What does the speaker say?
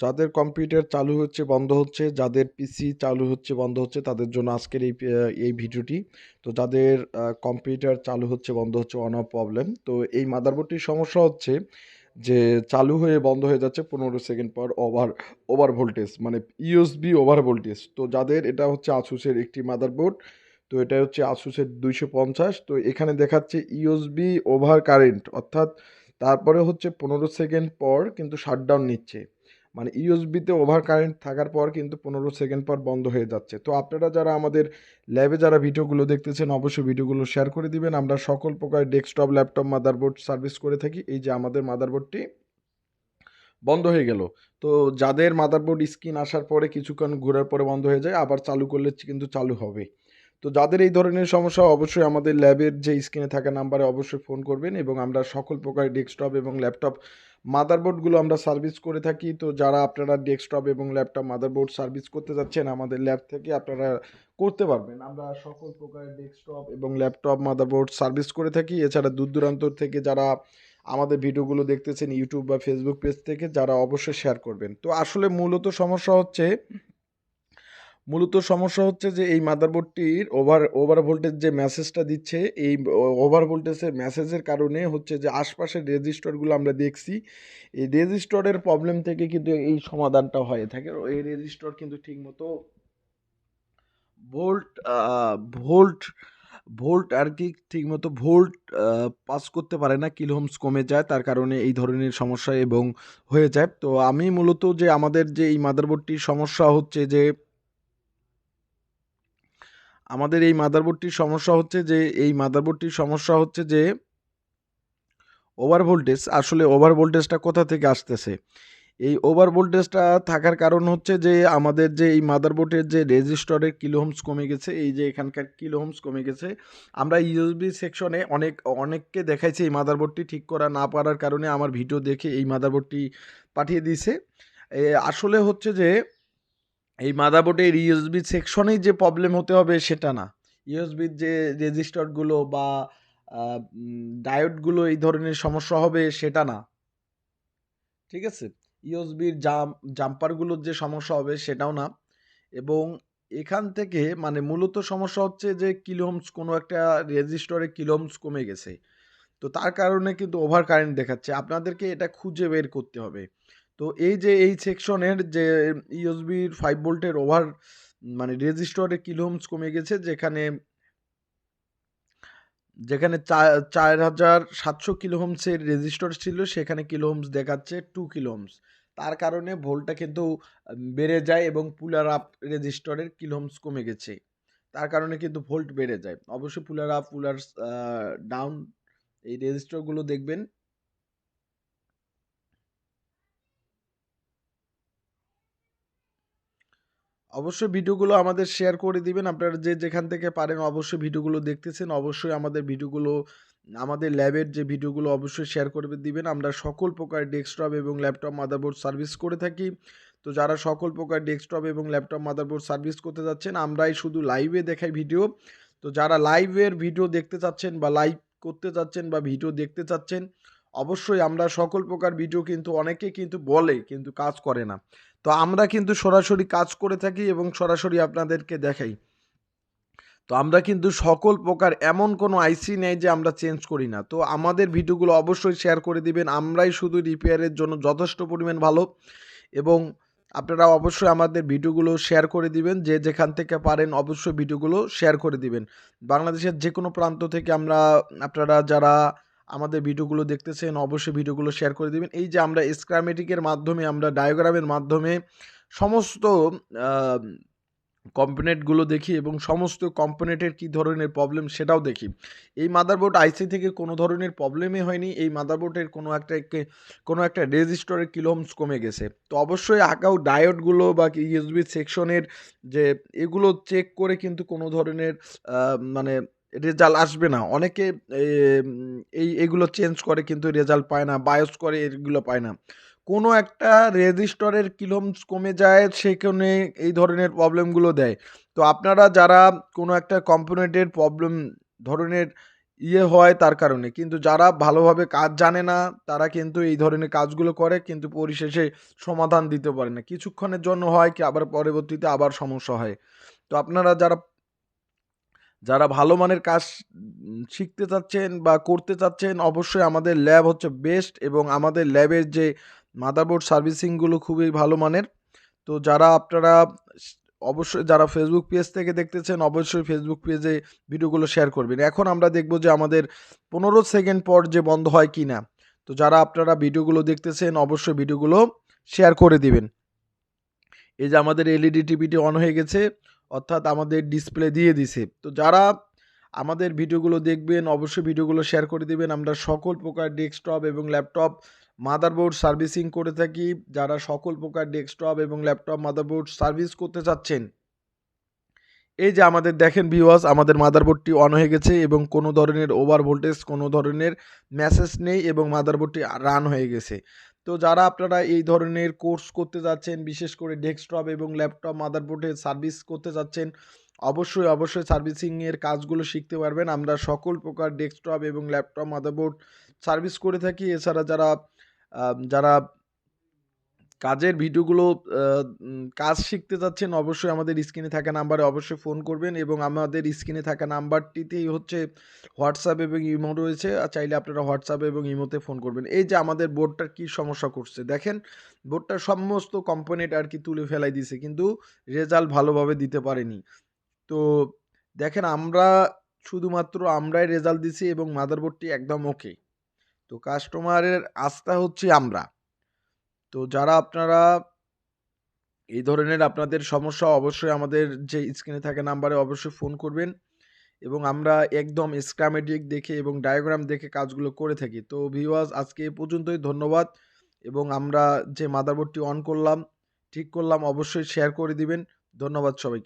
যাদের কম্পিউটার চালু হচ্ছে, বন্ধ হচ্ছে, যাদের পিসি চালু হচ্ছে, বন্ধ হচ্ছে, তাদের জন্য আজকের এই এই ভিডিওটি। তো যাদের কম্পিউটার চালু হচ্ছে, বন্ধ হচ্ছে অন অফ প্রবলেম তো এই মাদারবোর্ডটির সমস্যা হচ্ছে যে, চালু হয়ে বন্ধ হয়ে যাচ্ছে পনেরো সেকেন্ড পর ওভার ওভার ভোল্টেজ মানে ইউএসবি ওভার ভোল্টেজ তো যাদের এটা হচ্ছে আসুসের একটি মাদারবোর্ড তো এটা হচ্ছে আসুসের দুইশো পঞ্চাশ। তো এখানে দেখাচ্ছে ইউএসবি ওভার কারেন্ট অর্থাৎ তারপরে হচ্ছে পনেরো সেকেন্ড পর কিন্তু শাটডাউন নিচ্ছে। মানে ইউএসবিতে ওভার কারেন্ট থাকার পর কিন্তু পনেরো সেকেন্ড পর বন্ধ হয়ে যাচ্ছে। তো আপনারা যারা আমাদের ল্যাবে যারা ভিডিওগুলো দেখতেছেন, অবশ্যই ভিডিওগুলো শেয়ার করে দিবেন। আমরা সকল প্রকার ডেস্কটপ ল্যাপটপ মাদারবোর্ড সার্ভিস করে থাকি। এই যে আমাদের মাদারবোর্ডটি বন্ধ হয়ে গেল। তো যাদের মাদারবোর্ড স্ক্রিন আসার পরে কিছুক্ষণ ঘোরার পরে বন্ধ হয়ে যায়, আবার চালু করলে কিন্তু চালু হবে। তো যাদের এই ধরনের সমস্যা, অবশ্যই আমাদের ল্যাবের যে স্ক্রিনে থাকা নাম্বারে অবশ্যই ফোন করবেন এবং আমরা সকল প্রকার ডেস্কটপ এবং ল্যাপটপ মাদারবোর্ডগুলো আমরা সার্ভিস করে থাকি। তো যারা আপনারা ডেস্কটপ এবং ল্যাপটপ মাদারবোর্ড সার্ভিস করতে যাচ্ছেন, আমাদের ল্যাব থেকে আপনারা করতে পারবেন। আমরা সকল প্রকার ডেস্কটপ এবং ল্যাপটপ মাদারবোর্ড সার্ভিস করে থাকি। এছাড়া দূর দূরান্ত থেকে যারা আমাদের ভিডিওগুলো দেখতেছেন, ইউটিউব বা ফেসবুক পেজ থেকে, যারা অবশ্যই শেয়ার করবেন। তো আসলে মূলত সমস্যা হচ্ছে মূলত সমস্যা হচ্ছে যে এই মাদারবোর্ডটির ওভার ওভার ভোল্টেজ যে মেসেজটা দিচ্ছে, এই ওভার ভোল্টেজের মেসেজের কারণে হচ্ছে যে আশপাশের রেজিস্টরগুলো আমরা দেখছি। এই রেজিস্টরের প্রবলেম থেকে কিন্তু এই সমাধানটা হয়ে থাকে। এই রেজিস্টর কিন্তু ঠিকমতো ভোল্ট ভোল্ট ভোল্ট আর কি ঠিকমতো ভোল্ট পাস করতে পারে না কিলোহমস কমে যায়, তার কারণে এই ধরনের সমস্যা এবং হয়ে যায়। তো আমি মূলত যে আমাদের যে এই মাদারবোর্ডটির সমস্যা হচ্ছে যে আমাদের এই মাদারবোর্ডটির সমস্যা হচ্ছে যে, এই মাদারবোর্ডটির সমস্যা হচ্ছে যে ওভার ভোল্টেজ আসলে ওভার ভোল্টেজটা কোথা থেকে আসতেছে? এই ওভার ভোল্টেজটা থাকার কারণ হচ্ছে যে, আমাদের যে এই মাদারবোর্ডের যে রেজিস্টরের কিলোহোমস কমে গেছে, এই যে এখানকার কিলোহোমস কমে গেছে, আমরা ইউএসবি সেকশনে অনেক, অনেককে দেখাইছি এই মাদারবোর্ডটি ঠিক করা না পারার কারণে আমার ভিডিও দেখে এই মাদারবোর্ডটি পাঠিয়ে দিয়েছে। আসলে হচ্ছে যে এই মাদারবোর্ডের ইউএসবি সেকশনেই যে প্রবলেম হতে হবে সেটা না। ইউএসবির যে রেজিস্টারগুলো বা ডায়োডগুলো এই ধরনের সমস্যা হবে সেটা না। ঠিক আছে? ইউএসবির জাম জাম্পারগুলোর যে সমস্যা হবে সেটাও না। এবং এখান থেকে মানে মূলত সমস্যা হচ্ছে যে কিলোহমস কোনো একটা রেজিস্টরে কিলোহমস কমে গেছে। তো তার কারণে কিন্তু ওভার কারেন্ট দেখাচ্ছে। আপনাদেরকে এটা খুঁজে বের করতে হবে। তো এই যে এই সেকশনের যে ইউএসবির ফাইভ ভোল্টের ওভার মানে রেজিস্টরে কিলোহমস কমে গেছে, যেখানে যেখানে চার হাজার সাতশো কিলোহমসের রেজিস্টর ছিল, সেখানে কিলোহমস দেখাচ্ছে টু কিলোহমস তার কারণে ভোল্টটা কিন্তু বেড়ে যায় এবং পুলার আপ রেজিস্টরের কিলোহমস কমে গেছে। তার কারণে কিন্তু ভোল্ট বেড়ে যায়। অবশ্যই পুলার আপ পুলার ডাউন এই রেজিস্টরগুলো দেখবেন। অবশ্যই ভিডিওগুলো আমাদের শেয়ার করে দিবেন। আপনারা যে যেখান থেকে পারেন অবশ্যই ভিডিওগুলো দেখতেছেন। অবশ্যই আমাদের ভিডিওগুলো, আমাদের ল্যাবের যে ভিডিওগুলো অবশ্যই শেয়ার করে দিবেন। আমরা সকল প্রকার ডেস্কটপ এবং ল্যাপটপ মাদারবোর্ড সার্ভিস করে থাকি। তো যারা সকল প্রকার ডেস্কটপ এবং ল্যাপটপ মাদারবোর্ড সার্ভিস করতে যাচ্ছেন, আমরাই শুধু লাইভে দেখাই ভিডিও তো যারা লাইভের ভিডিও দেখতে চাচ্ছেন বা লাইভ করতে চাচ্ছেন বা ভিডিও দেখতে চাচ্ছেন অবশ্যই আমরা সকল প্রকার ভিডিও কিন্তু অনেকে কিন্তু বলে কিন্তু কাজ করে না। তো আমরা কিন্তু সরাসরি কাজ করে থাকি এবং সরাসরি আপনাদেরকে দেখাই। তো আমরা কিন্তু সকল প্রকার এমন কোনো আইসি নেই যে আমরা চেঞ্জ করি না। তো আমাদের ভিডিওগুলো অবশ্যই শেয়ার করে দিবেন। আমরাই শুধু রিপেয়ারের জন্য যথেষ্ট পরিমাণ ভালো এবং আপনারা অবশ্যই আমাদের ভিডিওগুলো শেয়ার করে দিবেন। যে যেখান থেকে পারেন অবশ্যই ভিডিওগুলো শেয়ার করে দিবেন। বাংলাদেশের যে কোনো প্রান্ত থেকে আমরা, আপনারা যারা আমাদের ভিডিওগুলো দেখতেছেন, অবশ্যই ভিডিওগুলো শেয়ার করে দেবেন। এই যে আমরা স্ক্রামেটিকের মাধ্যমে, আমরা ডায়োগ্রামের মাধ্যমে সমস্ত কম্পোনেন্টগুলো দেখি এবং সমস্ত কম্পোনেন্টের কী ধরনের প্রবলেম সেটাও দেখি। এই মাদারবোর্ড আইসি থেকে কোনো ধরনের প্রবলেমই হয়নি, এই মাদারবোর্ডের কোনো একটা কোনো একটা রেজিস্টরের কিলোমস কমে গেছে। তো অবশ্যই আঁকাও ডায়োডগুলো বা ইউএসবি সেকশনের যে, এগুলো চেক করে কিন্তু কোনো ধরনের মানে রেজাল্ট আসবে না। অনেকে এই, এগুলো চেঞ্জ করে কিন্তু রেজাল্ট পায় না বায়োস করে এগুলো পায় না। কোনো একটা রেজিস্টরের কিলোমস কমে যায়, সেখানে এই ধরনের প্রবলেমগুলো দেয়। তো আপনারা যারা কোনো একটা কম্পোনেন্টের প্রবলেম ধরনের ইয়ে হয় তার কারণে। কিন্তু যারা ভালোভাবে কাজ জানে না, তারা কিন্তু এই ধরনের কাজগুলো করে, কিন্তু পরিশেষে সমাধান দিতে পারে না। কিছুক্ষণের জন্য হয় কি, আবার পরবর্তীতে আবার সমস্যা হয়। তো আপনারা যারা যারা ভালো মানের কাজ শিখতে চাচ্ছেন বা করতে চাচ্ছেন, অবশ্যই আমাদের ল্যাব হচ্ছে বেস্ট এবং আমাদের ল্যাবের যে মাদারবোর্ড সার্ভিসিংগুলো খুবই ভালো মানের। তো যারা আপনারা অবশ্যই যারা ফেসবুক পেজ থেকে দেখতেছেন, অবশ্যই ফেসবুক পেজে ভিডিওগুলো শেয়ার করবেন। এখন আমরা দেখব যে আমাদের পনেরো সেকেন্ড পর যে বন্ধ হয় কি না তো যারা আপনারা ভিডিওগুলো দেখতেছেন, অবশ্যই ভিডিওগুলো শেয়ার করে দিবেন। এই যে আমাদের এলইডি টিভিটি অন হয়ে গেছে। অর্থাৎ আমাদের ডিসপ্লে দিয়ে দিছে। তো যারা আমাদের ভিডিওগুলো দেখবেন, অবশ্যই ভিডিওগুলো শেয়ার করে দেবেন। আমরা সকল প্রকার ডেস্কটপ এবং ল্যাপটপ মাদারবোর্ড সার্ভিসিং করে থাকি। যারা সকল প্রকার ডেস্কটপ এবং ল্যাপটপ মাদারবোর্ড সার্ভিস করতে চাচ্ছেন এই যে আমাদের দেখেন ভিউয়ার্স আমাদের মাদারবোর্ডটি অন হয়ে গেছে এবং কোনো ধরনের ওভার ভোল্টেজ কোনো ধরনের মেসেজ নেই এবং মাদারবোর্ডটি রান হয়ে গেছে। তো যারা আপনারা এই ধরনের কোর্স করতে যাচ্ছেন, বিশেষ করে ডেস্কটপ এবং ল্যাপটপ মাদারবোর্ডে সার্ভিস করতে যাচ্ছেন, অবশ্যই অবশ্যই সার্ভিসিংয়ের কাজগুলো শিখতে পারবেন। আমরা সকল প্রকার ডেস্কটপ এবং ল্যাপটপ মাদারবোর্ড সার্ভিস করে থাকি। এছাড়া যারা যারা কাজের ভিডিওগুলো কাজ শিখতে যাচ্ছেন অবশ্যই আমাদের স্ক্রিনে থাকা নাম্বারে অবশ্যই ফোন করবেন এবং আমাদের স্ক্রিনে থাকা নাম্বারটিতেই হচ্ছে হোয়াটসঅ্যাপ এবং ইমো রয়েছে। আর চাইলে আপনারা হোয়াটসঅ্যাপ এবং ইমোতে ফোন করবেন। এই যে আমাদের বোর্ডটার কি সমস্যা করছে, দেখেন বোর্ডটার সমস্ত কম্পোনেন্ট আর কি তুলে ফেলাই দিছে, কিন্তু রেজাল্ট ভালোভাবে দিতে পারেনি। তো দেখেন আমরা শুধুমাত্র আমরাই রেজাল্ট দিছি এবং মাদারবোর্ডটি একদম ওকে তো কাস্টমারের আস্থা হচ্ছে আমরা। তো যারা আপনারা এই ধরনের আপনাদের সমস্যা অবশ্যই আমাদের যে স্ক্রিনে থাকে নাম্বারে অবশ্যই ফোন করবেন এবং আমরা একদম স্ক্রামেটিক দেখে এবং ডায়াগ্রাম দেখে কাজগুলো করে থাকি। তো ভিওয়াজ আজকে এ পর্যন্তই, ধন্যবাদ এবং আমরা যে মাদারবোর্ডটি অন করলাম, ঠিক করলাম, অবশ্যই শেয়ার করে দিবেন। ধন্যবাদ সবাইকে।